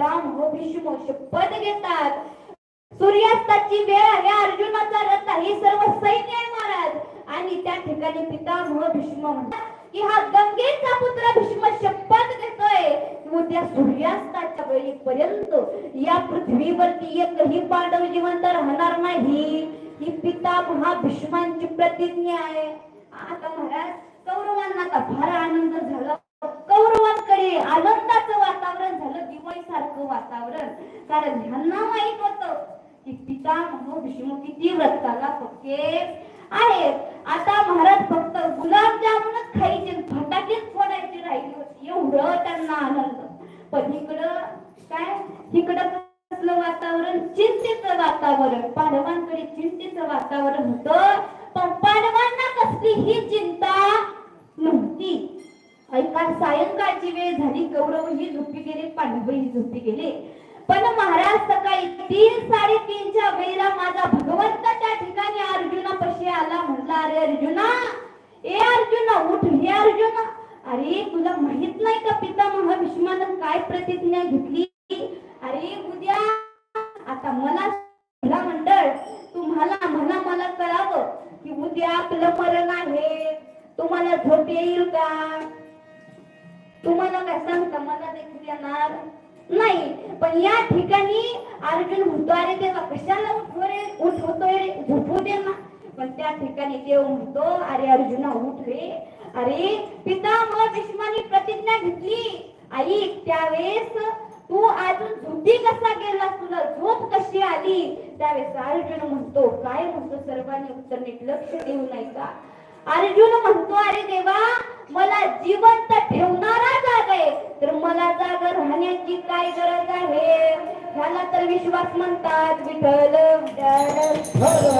पितामह भीष्म शपथ घेतात. सूर्यास्ताची वेळ आहे अर्जुनाचा रथ आहे सर्व सैन्य आहे महाराज. आणि त्या ठिकाणी पितामह भीष्म म्हणतात की हा गंगेचा पुत्र भीष्म शपथ घेतोय. उद्या सूर्यास्ताच्या वेळीपर्यंत या पृथ्वीवरती एकही पांडव जिवंत राहणार नाही. ही पितामहा भीष्मांची प्रतिज्ञा आहे. आता महाराज कौरवांना फार आनंद झाला. कौरवांकडे आनंदाचं वातावरण सारखं वातावरण. कारण ह्यांना माहीत होतं की पितामह भीष्म किती व्रताला पक्के आहेत. आता महाराज फक्त गुलाबजामुनच खायचे फटाकेच फोडायचे राहिली होती. एवढं त्यांना आनंद. पण इकडं काय? इकडं कसलं वातावरण? चिंतेचं वातावरण. पांडवांकडे चिंतेचं वातावरण होतं. पण पांडवांना कसलीही चिंता नव्हती. ऐका सायंकाळची वेळ झाली गौरव ही झोपी गेले पांडवही झोपी गेले. पण महाराज सकाळी तीन साडेतीनच्या वेळेला माझा भगवंत त्या ठिकाणी अर्जुनापाशी आला. म्हटला अरे अर्जुना ए अर्जुना उठ हे अर्जुना. अरे तुला माहीत नाही का पितामह भीष्मानं काय प्रतिज्ञा घेतली? अरे उद्या आता मला महिला मंडळ तुम्हाला म्हणा मला कळावं की उद्या आपलं मरण आहे. तुम्हाला झोप येईल का? तुम्हाला काय सांगता मला देखील येणार नाही. पण या ठिकाणी अर्जुन म्हणतो अरे देवा कशाला उठव रे उठ होतोय रे झोपू दे ना. पण त्या ठिकाणी देव म्हणतो अरे अर्जुना उठ रे. अरे पितामह भीष्मानी प्रतिज्ञा घेतली. आई त्यावेळेस तू अजून झोपी कसा गेला तुला झोप कशी आली? त्यावेळेस अर्जुन म्हणतो काय म्हणतो? सर्वांनी उत्तर नीट लक्ष देऊ नाही का अर्जुन म्हणतो अरे देवा मला जिवंत ठेवणार करण्याची काय गरज आहे? ह्याला तर विश्वास म्हणतात विठ्ठल विठ्ठल.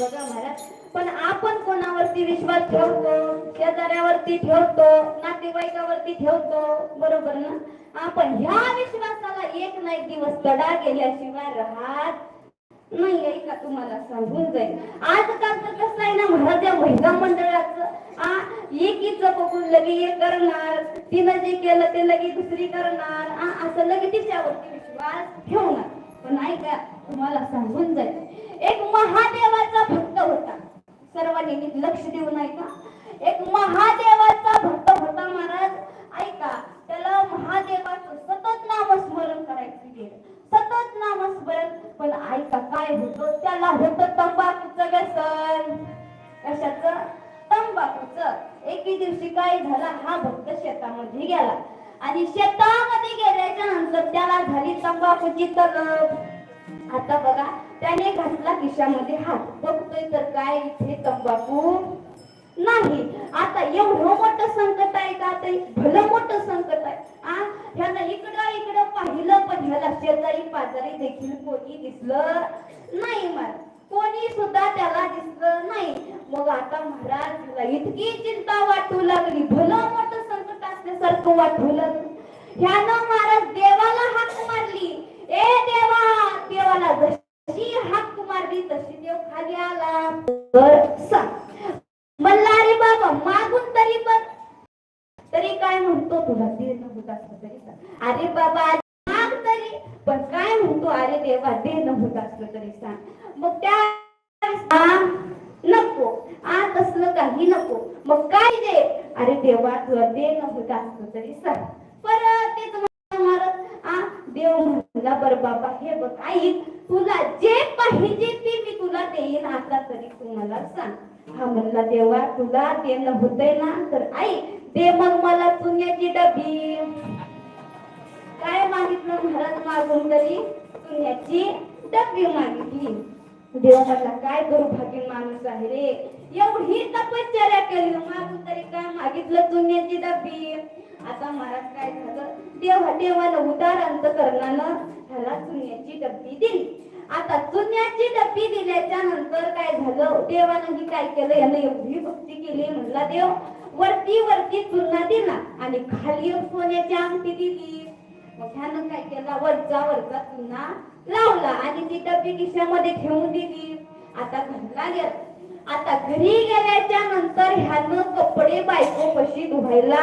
बघा महाराज पण आपण कोणावरती विश्वास ठेवतो? शेजाऱ्यावरती ठेवतो नातेवाईकावरती ठेवतो? बरोबर ना? आपण ह्या विश्वासाला एक ना एक दिवस तडा गेल्याशिवाय राहत नाही का तुम्हाला सांगून जाईल? आजकाल तर कसं आहे ना महाराज महिला मंडळाचं आ एकीचं बघून लगे हे करणार तिनं जे केलं ते लगे दुसरी करणार आ असं लगे तिच्यावरती विश्वास ठेवणार. पण ऐका तुम्हाला सांगून जाईल? एक महादेवाचा भक्त होता. सर्वांनी लक्ष देऊन ऐका. एक महादेवाचा भक्त होता महाराज. ऐका त्याला महादेवाचं सतत नामस्मरण करायचं गेलं. सतत नामस्मरण पण आईचा काय होतो? त्याला होतं तंबाखूचं व्यसन. कशाचं? तंबाखूचं. एके दिवशी काय झाला? हा भक्त शेतामध्ये गेला. आणि शेतामध्ये गेल्याच्यानंतर त्याला झाली तंबाखूची तलब आता बघा त्याने घातला खिशामध्ये हात. बघतोय तर काय इथे तंबाखू नाही. आता एवढं मोठं संकट आहे का? आता भलं मोठं संकट आहे. आ ह्याला इकडं इकडं पाहिलं पण ह्याला शेजारी आजारी देखील कोणी दिसलं नाही मला कोणी सुद्धा त्याला दिसलं नाही. मग आता महाराज इतकी चिंता वाटू लागली. भलं मोठं संकट असल्यासारखं वाटू लागलं. ह्यानं महाराज देवाला हाक मारली. ए देवा देवाला जशी हाक मारली तशी देव खाली आला. तर सांग म्हणला अरे बाबा मागून तरी बघ तरी काय म्हणतो तुला? दे न होत असलं तरी सांग. अरे बाबा तरी. पण काय म्हणतो अरे देवा दे न होत असलं तरी सांग मग त्या नको. आ असलं काही नको. मग काय दे? अरे देवा तुला दे न असलं तरी सांग परत ते तुम्हाला आ देव म्हणला बर बाबा हे बघ आई तुला जे पाहिजे ते मी तुला देईन आता तरी तू मला सांग. हा म्हणला देवा तुला ते नव्हतंय ना? तर आई दे मग मला चुन्याची डबी. काय मागितलं महाराज मागून तरी? चुन्याची डबी मागितली. देव म्हटला काय करू माणूस आहे रे. एवढी तपश्चर्या केली. मागून तरी काय मागितलं चुन्याची डबी आता महाराज काय झालं? देवा देवाला उदार अंतकरणानं ह्याला चुन्याची डब्बी दिली. आता चुन्याची डब्बी दिल्याच्या नंतर काय झालं? देवानंही काय केलं? यानं एवढी भक्ती केली म्हणला देव. वरती वरती चुन्हा दिला आणि खाली सोन्याची अंगठी दिली. काय केला वरचा वरचा चुना लावला आणि ती डब्बी खिशामध्ये ठेवून दिली. आता घरला गेला. आता घरी गेल्याच्यानंतर ह्यानं कपडे बायको कशी धुवायला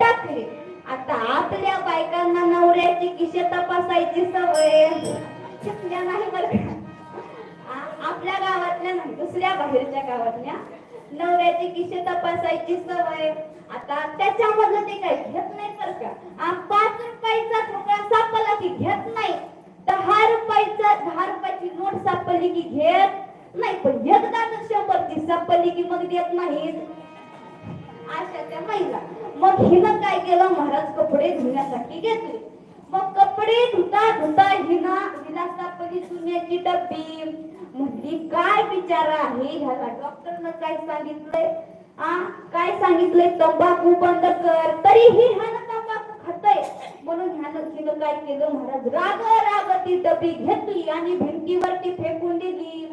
टाकले. आता आपल्या बायकांना नवऱ्याची किशे तपासायची सवय. शिकल्या नाही बरं का? आपल्या गावातल्या नाही दुसऱ्या बाहेरच्या गावातल्या नवऱ्याची किशे तपासायची सवय. आता त्याच्यामधलं ते काही घेत नाही बरं का? पाच रुपयाचा ठोकळा सापडला की घेत नाही दहा रुपयाचा दहा रुपयाची नोट सापडली की घेत नाही पण एकदा जर शंभरची की मग देत नाहीत. अशा त्या महिला मग हिनं काय केलं? महाराज कपडे धुण्यासाठी घेतले. मग कपडे धुता धुता हिना हिला सुन्याची डब्बी. म्हणली काय विचार आहे? ह्याला डॉक्टरनं काय सांगितलंय? आ? काय सांगितलंय? तंबाखू बंद कर. तरीही ह्यानं तंबाखू खातय. म्हणून ह्यानं हिनं काय केलं? महाराज राग राग ती डबी घेतली आणि भिंतीवरती फेकून दिली.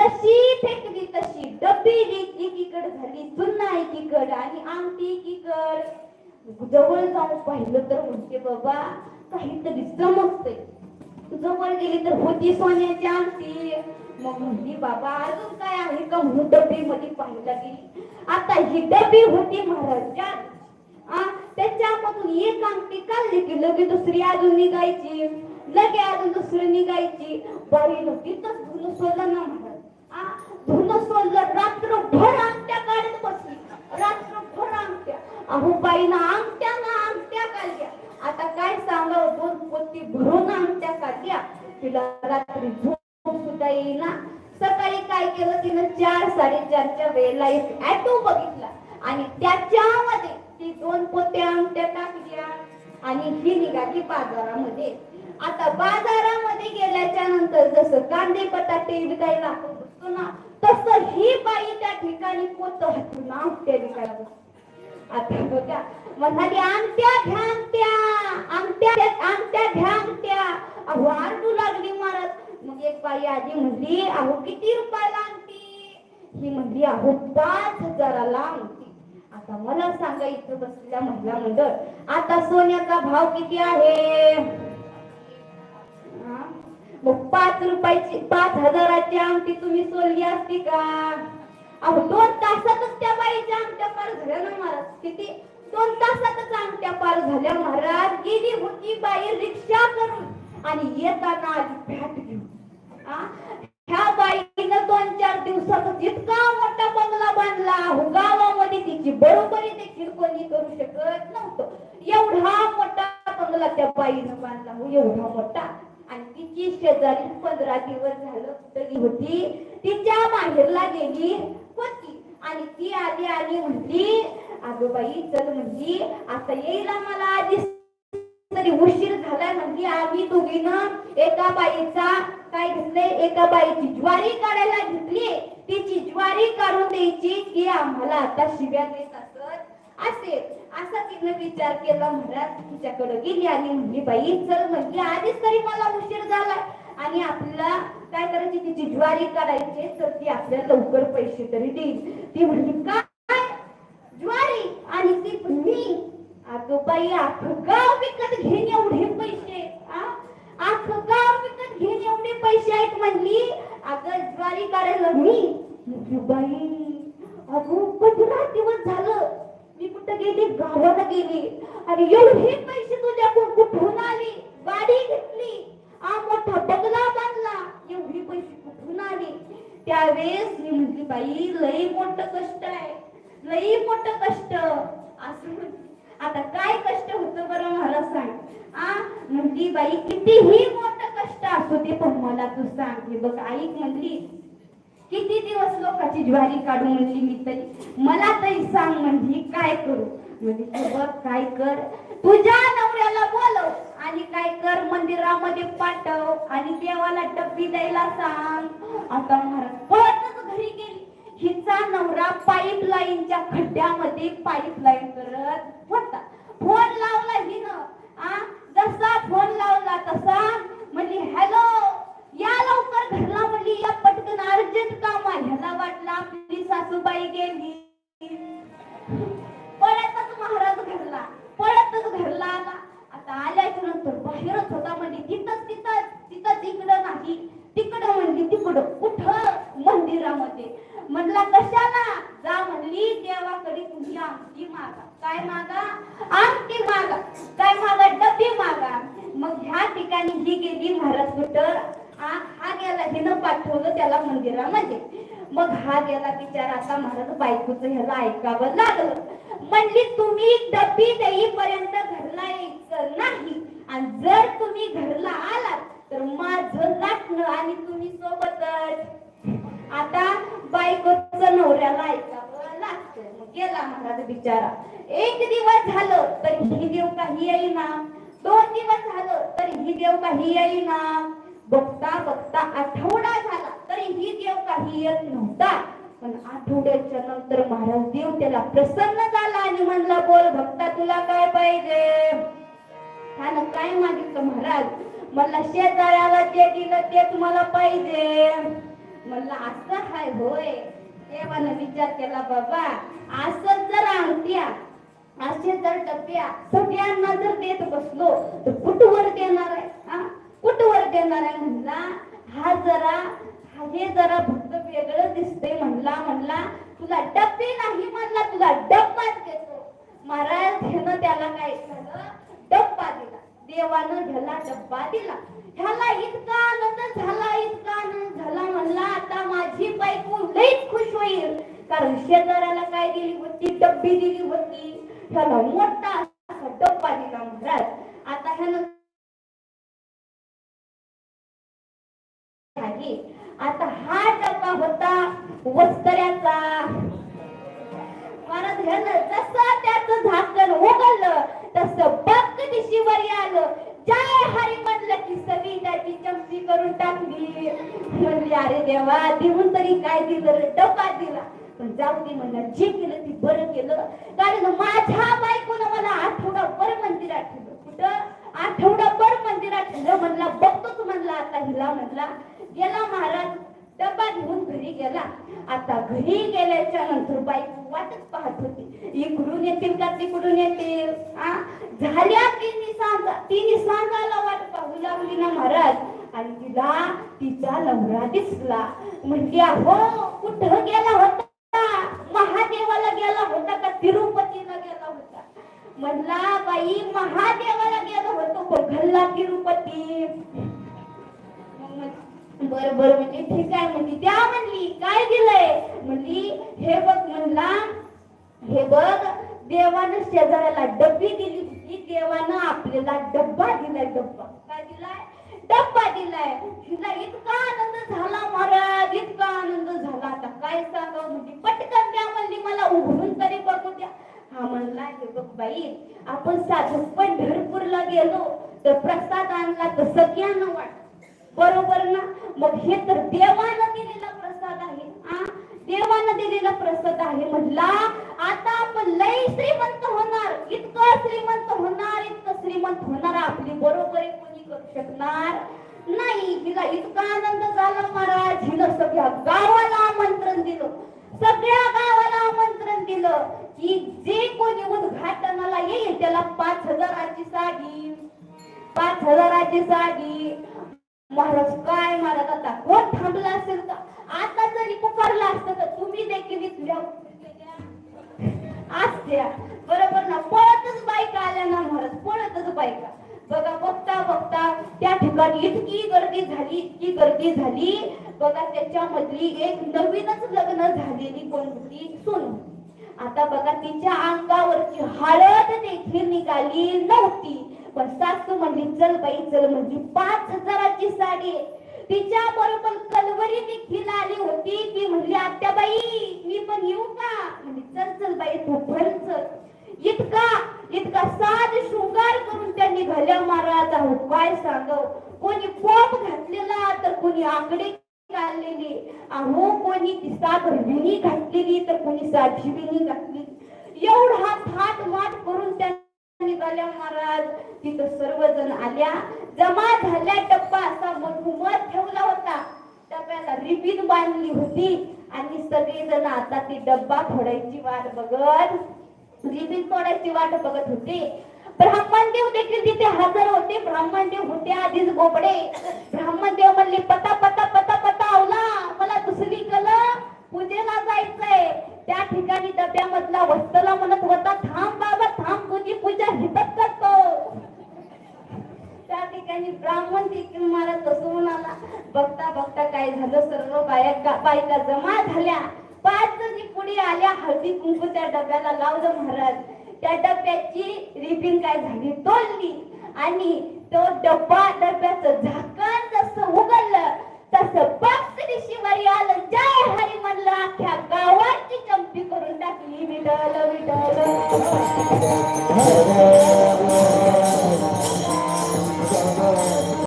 जशी फेकली तशी डब्बी ली- एकीकडे झाली चुन्ना एकीकडे आणि आमटी एकीकड. जवळ जाऊन पाहिलं तर म्हणते बाबा काहीतरी चमकतंय. जवळ गेली तर होती सोन्याची आमटी. मग म्हणली बाबा अजून काय आहे का? म्हणून डबी मध्ये पाहायला गेली आता ही डबी होती महाराजच्या त्याच्यामधून एक अंगठी काढली की लगे दुसरी अजून निघायची. लगे अजून दुसरी निघायची. बरी तिथंच धुणं सोडलं ना. धुणं सोडलं रात्रभर अंगठ्या काढत बसली. रात्रभर अंगठ्या अहो बाईनं अंगठ्या ना अंगठ्या काढल्या. आता काय सांगावं? दोन पोती भरून अंगठ्या काढल्या. तिला रात्री झोप सुद्धा येईना. सकाळी काय केलं? तिनं चार साडेचारच्या वेळेला एक ऍटो बघितला. आणि त्याच्यामध्ये ती दोन पोत्या अंगठ्या टाकल्या. आणि ही निघाली बाजारामध्ये. आता बाजारामध्ये गेल्याच्यानंतर जसं कांदे बटाटे विकायला आपण बसतो ना तस ही बाई त्या ठिकाणी पोत हातून अंगठ्या विकायला आता बघा म्हणाली अंगठ्या घ्या अंगठ्या अंगठ्या अंगठ्या घ्या अंगठ्या अहो आरडू लागली महाराज मग एक बाई आधी म्हणली अहो किती रुपयाला अंगठी ही म्हणली अहो पाच हजाराला अंगठी आता मला सांगा इथं बसलेल्या महिला मंडळ आता सोन्याचा भाव किती आहे? हा? मग पाच रुपयाची पाच हजाराची अंगठी तुम्ही सोडली असती का? अहो दोन तासातच त्या बाईच्या अंगठ्या पार झाल्या ना महाराज. किती? दोन तासातच आमट्या पार झाल्या महाराज. गेली होती बाई रिक्षा करून. आणि येताना आली फॅट घेऊन. ह्या बाईनं दोन चार दिवसातच इतका मोठा बंगला बांधला. अहो गावामध्ये तिची बरोबरी देखील कोणी करू शकत नव्हतं. एवढा मोठा बंगला त्या बाईनं बांधला. हो एवढा मोठा. तिची शेजारी पंधरा दिवस झालं तरी होती. तिच्या माहेरला गेली होती. आणि ती आली आली म्हणली अगं बाई चल म्हणली आता येईल मला आधी तरी उशीर झालाय म्हणजे आम्ही दोघीनं एका बाईचा काय घेतले एका बाईची ज्वारी काढायला घेतली. तिची ज्वारी काढून द्यायची की आम्हाला आता शिव्या देतात. असा तिने विचार केला महाराज तिच्याकडे गेली आणि म्हणली बाई चल म्हणली आधीच तरी मला उशीर झालाय. आणि आपल्याला काय करायची तिची ज्वारी काढायची तर ती आपल्याला लवकर पैसे तरी देईल. ती म्हणली काय? ज्वारी? आणि ती मी अगं बाई अख्खं गाव विकत घेईन एवढे पैसे. आ? अख्खं गाव विकत घेईन एवढे पैसे आहेत म्हणली. अगं ज्वारी काढायला मी. बाई अगं पंधरा दिवस झालं. गेली गावाला गेली. आणि एवढे पैसे तुझ्याकडून कुठून आले? गाडी घेतली. हा मोठा बंगला बांधला. एवढे पैसे कुठून आले? त्यावेळेस मी म्हटली बाई लई मोठ कष्ट आहे. लई मोठं कष्ट. असं आता काय कष्ट होतं बरं मला सांग. आ म्हणली बाई कितीही मोठं कष्ट असू दे पण मला तू सांग. हे बघ ऐक म्हणली किती दिवस लोकांची ज्वारी काढून म्हणली मी तरी? मला तरी सांग म्हणजे काय करू? म्हणजे तू बघ काय कर? तुझ्या नवऱ्याला बोलव आणि काय कर? मंदिरामध्ये पाठव आणि देवाला डब्बी द्यायला सांग. आता महाराज पळतच घरी गेली. हिचा नवरा पाईप लाईनच्या खड्ड्यामध्ये पाईप लाईन करत होता. फोन लावला हिनं. आ जसा फोन लावला तसा. म्हणजे हॅलो या लवकर घरला म्हणली या पटकन अर्जंट काम आहे ह्याला वाटलं आपली सासूबाई गेली पळतच महाराज घरला पळतच घरला आला आता आल्याच्यानंतर बाहेरच होता म्हणजे तिथंच तिथंच तिथंच इकडं नाही तिकडं म्हणली तिकडं कुठं मंदिरामध्ये म्हणला कशाला जा म्हणली देवाकडे तुम्ही आमची मागा काय मागा आमची मागा काय मागा डबी मागा मग ह्या ठिकाणी ही गेली महाराज कुठं हा हा गेला हिनं पाठवलं त्याला मंदिरामध्ये मग हा गेला बिचारा बायकोचं ह्याला ऐकावं लागलं. म्हणली तुम्ही डबी देईपर्यंत घरला यायचं नाही. आणि जर तुम्ही घरला आलात तर माझं लाटणं आणि तुम्ही सोबतच. आता बायकोचं नवऱ्याला ऐकावं लागतं. मग गेला महाराज बिचारा. एक दिवस झालं तर ही देव काही येईना. दोन दिवस झालं तर ही देव काही येईना. बघता बघता आठवडा झाला तरी ही देव काही येत नव्हता. पण आठवड्याच्या नंतर महाराज देव त्याला प्रसन्न झाला आणि म्हणला बोल भक्ता तुला काय पाहिजे? त्यानं काय मागितलं महाराज? मला शेजाऱ्याला जे दिलं तेच मला पाहिजे. म्हणलं असं हाय होय. देवानं विचार केला बाबा असं जर अंगठ्या असे जर टप्प्या सगळ्यांना जर देत बसलो तर कुठवर देणार आहे? हा? कुठवर देणार आहे? म्हणला हा जरा अरे हे जरा फक्त वेगळं दिसतंय म्हणला म्हणला तुला डब्बे नाही म्हणला तुला डब्बाच देतो. महाराज ह्यानं त्याला काय झालं? डब्बा दिला. देवानं ह्याला डब्बा दिला. ह्याला इतका आनंद झाला इतका आनंद झाला म्हणला आता माझी बायको लईच खुश होईल. कारण शेजाऱ्याला काय दिली होती? डब्बी दिली होती. ह्याला मोठा असा डब्बा दिला महाराज. आता ह्यानं आता हा डब्बा होता वस्त्र्याचा महाराज ह्यानं जसं त्याचं झाकण उघडलं तसं बघ दिशीवर आलं जय हरी म्हणलं की सगळी त्याची चमची करून टाकली. म्हणली अरे देवा देऊन तरी काय दिलं रे? दिला. पण जाऊ दे म्हणलं जे केलं ते बरं केलं. कारण माझ्या बायकोनं मला आठवडाभर मंदिरात ठेवलं. कुठं? आठवडाभर मंदिरात ठेवलं. म्हणला बघतोच म्हणला आता हिला म्हणला. गेला महाराज. डबा घेऊन घरी गेला. आता घरी गेल्याच्यानंतर बायको वाटच पाहत होती. इकडून येतील का तिकडून येतील? झाल्या तिन्ही सांगा तिन्ही सांगाला वाट पाहू लागली ना महाराज. आणि तिला तिचा नवरा दिसला. म्हणजे अहो कुठं गेला होता? महादेवाला गेला होता का? तिरुपतीला गेला होता? म्हणला बाई महादेवाला गेलो होतो बघल्ला तिरुपती. बर बर म्हणजे ठीक आहे म्हणली त्या म्हणली. काय दिलंय? म्हणली हे बघ म्हणला हे बघ देवानं शेजाऱ्याला डब्बी दिली होती. देवानं आपल्याला डब्बा दिलाय डब्बा. काय दिलाय? डब्बा दिलाय. तिला इतका आनंद झाला महाराज इतका आनंद झाला. आता काय सांगा म्हणजे पटकन द्या म्हणली मला उघडून तरी बघू द्या. हा म्हणला हे बघ बाई आपण साधू पंढरपूरला गेलो तर प्रसाद आणला तर सगळ्यांना वाट बरोबर ना? मग हे तर देवानं दिलेला प्रसाद आहे. आ? देवानं दिलेला प्रसाद आहे म्हटला आता आपण लय श्रीमंत होणार. इतकं श्रीमंत होणार इतकं श्रीमंत होणार आपली बरोबर कोणी करू शकणार नाही. तिला इतका आनंद झाला महाराज. हिनं सगळ्या गावाला आमंत्रण दिलं. सगळ्या गावाला आमंत्रण दिलं की जे कोणी उद्घाटनाला येईल त्याला पाच हजाराची साडी. पाच हजाराची साडी. महाराज काय मला आता कोण थांबला असेल का? आता जरी पुकारला असतं तर तुम्ही देखील इथल्या असत्या बरोबर ना? पळतच बायका आल्या ना महाराज पळतच बायका. बघा बघता बघता त्या ठिकाणी इतकी गर्दी झाली इतकी गर्दी झाली. बघा त्याच्यामधली एक नवीनच लग्न झालेली कोणती सोनू. आता बघा तिच्या अंगावरची हळद देखील निघाली नव्हती. पण सासू म्हणली चल बाई चल म्हणजे पाच हजाराची साडी. तिच्या बरोबर कलवरी देखील आली होती. ती म्हणली आत्याबाई मी पण येऊ का? म्हणजे चल चल बाई तू पण चल. इतका इतका साज शृंगार करून त्यांनी भल्या महाराज आहो काय सांगव. कोणी पोप घातलेला तर कोणी आंगडे घातलेली. अहो कोणी ती साखर घातलेली तर कोणी साधी विणी घातलेली एवढा थाट माट करून त्या निघाल्या महाराज. तिथं सर्वजण आल्या. जमा झाल्या टप्पा असा मधुमत ठेवला होता. डब्याला रिबीन बांधली होती. आणि सगळेजण आता ती डब्बा फोडायची वाट बघत रिबीन फोडायची वाट बघत होते. ब्राह्मणदेव देखील तिथे हजर होते. ब्राह्मणदेव होते आधीच गोबडे ब्राह्मणदेव म्हणले पता पता पता पता आवला. मला दुसरी कल पूजेला जायचंय. त्या ठिकाणी डब्यामधला वस्तला म्हणत होता थांब बाबा थांब तुझी पूजा हितच करतो. त्या ठिकाणी ब्राह्मण देखील मला तसं म्हणाला बघता बघता काय झालं सर्व बायका बायका जमा झाल्या. पाच जणी पुढे आल्या हळदी कुंकू त्या डब्याला लावलं महाराज. त्या डब्याची रिबिन काय झाली? तोडली. आणि तो डब्बा डब्याचं झाकण जसं उघडलं तसं बक्स दिशीवर आलं जय हरी म्हणलं अख्ख्या गावाची चंपी करून टाकली विठल विठल